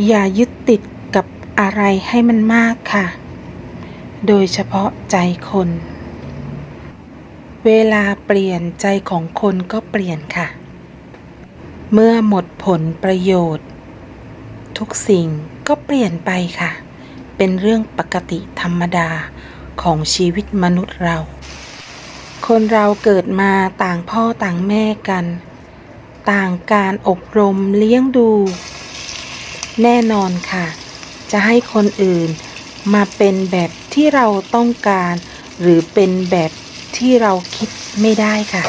อย่ายึดติดกับอะไรให้มันมากค่ะ โดยเฉพาะใจคน เวลาเปลี่ยนใจของคนก็เปลี่ยนค่ะ เมื่อหมดผลประโยชน์ ทุกสิ่งก็เปลี่ยนไปค่ะ เป็นเรื่องปกติธรรมดาของชีวิตมนุษย์เรา คนเราเกิดมาต่างพ่อต่างแม่กัน ต่างการอบรมเลี้ยงดู แน่นอนค่ะ จะให้คนอื่นมาเป็นแบบที่เราต้องการ หรือเป็นแบบที่เราคิดไม่ได้ค่ะ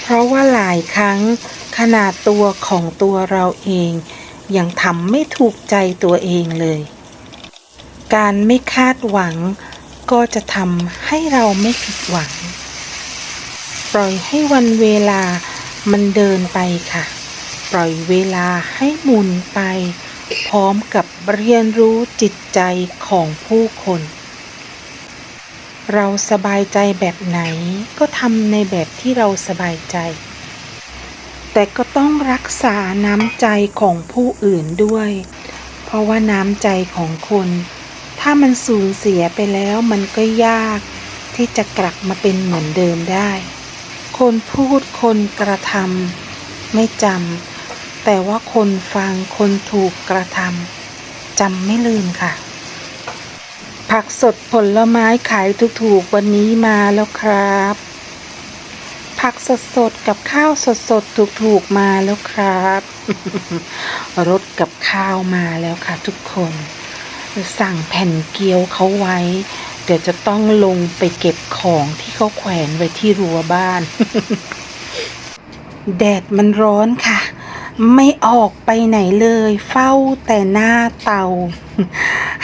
เพราะว่าหลายครั้งขนาดตัวของตัวเราเองยังทำไม่ถูกใจตัวเองเลย การไม่คาดหวังก็จะทำให้เราไม่ผิดหวัง ปล่อยให้วันเวลามันเดินไปค่ะ ปล่อยเวลาให้หมุนไป พร้อมกับเรียนรู้จิตใจของผู้คน เราสบายใจแบบไหนก็ทำในแบบที่เราสบายใจ แต่ก็ต้องรักษาน้ำใจของผู้อื่นด้วย เพราะว่าน้ำใจของคน ถ้ามันสูญเสียไปแล้วมันก็ยาก ที่จะกลับมาเป็นเหมือนเดิมได้ คนพูดคนกระทำไม่จำ แต่ว่าคนฟังคนถูกกระทำจำไม่ลืมค่ะ ผักสดผลไม้ขายถูกๆวันนี้มาแล้วครับ ผักสดๆกับข้าวสดๆถูกๆมาแล้วครับรถกับข้าวมาแล้วค่ะ ทุกคน สั่งแผ่นเกี๊ยวเขาไว้เดี๋ยวจะต้องลงไปเก็บของที่เขาแขวนไว้ที่รั้วบ้าน แดดมันร้อนค่ะ ไม่ออกไปไหนเลย เฝ้าแต่หน้าเตา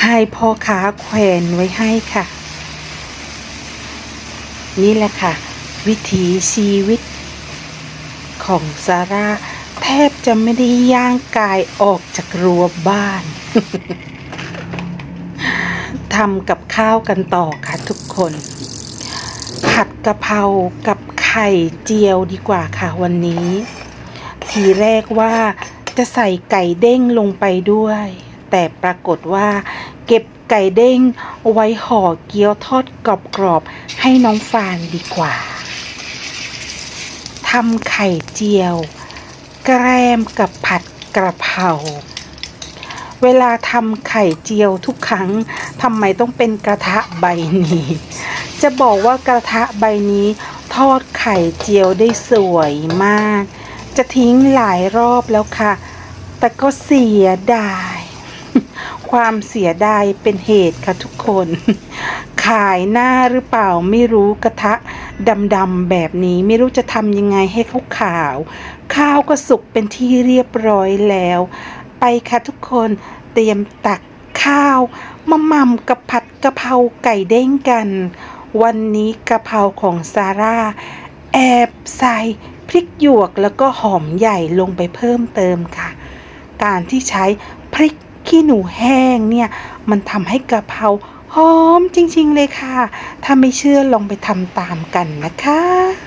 ให้พ่อค้าแขวนไว้ให้ค่ะ นี่แหละค่ะ วิถีชีวิต ของซาร่าแทบจะไม่ได้ย่างกายออกจากรั้วบ้านทำกับข้าวกันต่อค่ะทุกคน ผัดกะเพรากับไข่เจียวดีกว่าค่ะวันนี้ ทีแรกว่าจะใส่ไก่เด้งลงไปด้วย แต่ปรากฏว่า เก็บไก่เด้งไว้ห่อเกี๊ยวทอดกรอบๆให้น้องฟานดีกว่าทำไข่เจียว แกล้มกับผัดกระเพราเวลาทำไข่เจียวทุกครั้งทำไมต้องเป็นกระทะใบนี้ จะบอกว่ากระทะใบนี้ ทอดไข่เจียวได้สวยมาก จะทิ้งหลายรอบแล้วค่ะ แต่ก็เสียดาย ความเสียดายเป็นเหตุค่ะทุกคน ขายหน้าหรือเปล่าไม่รู้กระทะดำๆแบบนี้ไม่รู้จะทำยังไงให้เขาขาว ข้าวก็สุกเป็นที่เรียบร้อยแล้ว ไปค่ะทุกคนเตรียมตักข้าวมาหม่ำกับผัดกะเพราไก่เด้งกัน วันนี้กะเพราของซาร่าแอบใส่ ริกหยวกแล้วก็หอมใหญ่ลงไปเพิ่มเติมค่ะ การที่ใช้พริกขี้หนูแห้งเนี่ยมันทำให้กะเพราหอมจริงๆเลยค่ะ ถ้าไม่เชื่อลองไปทำตามกันนะคะ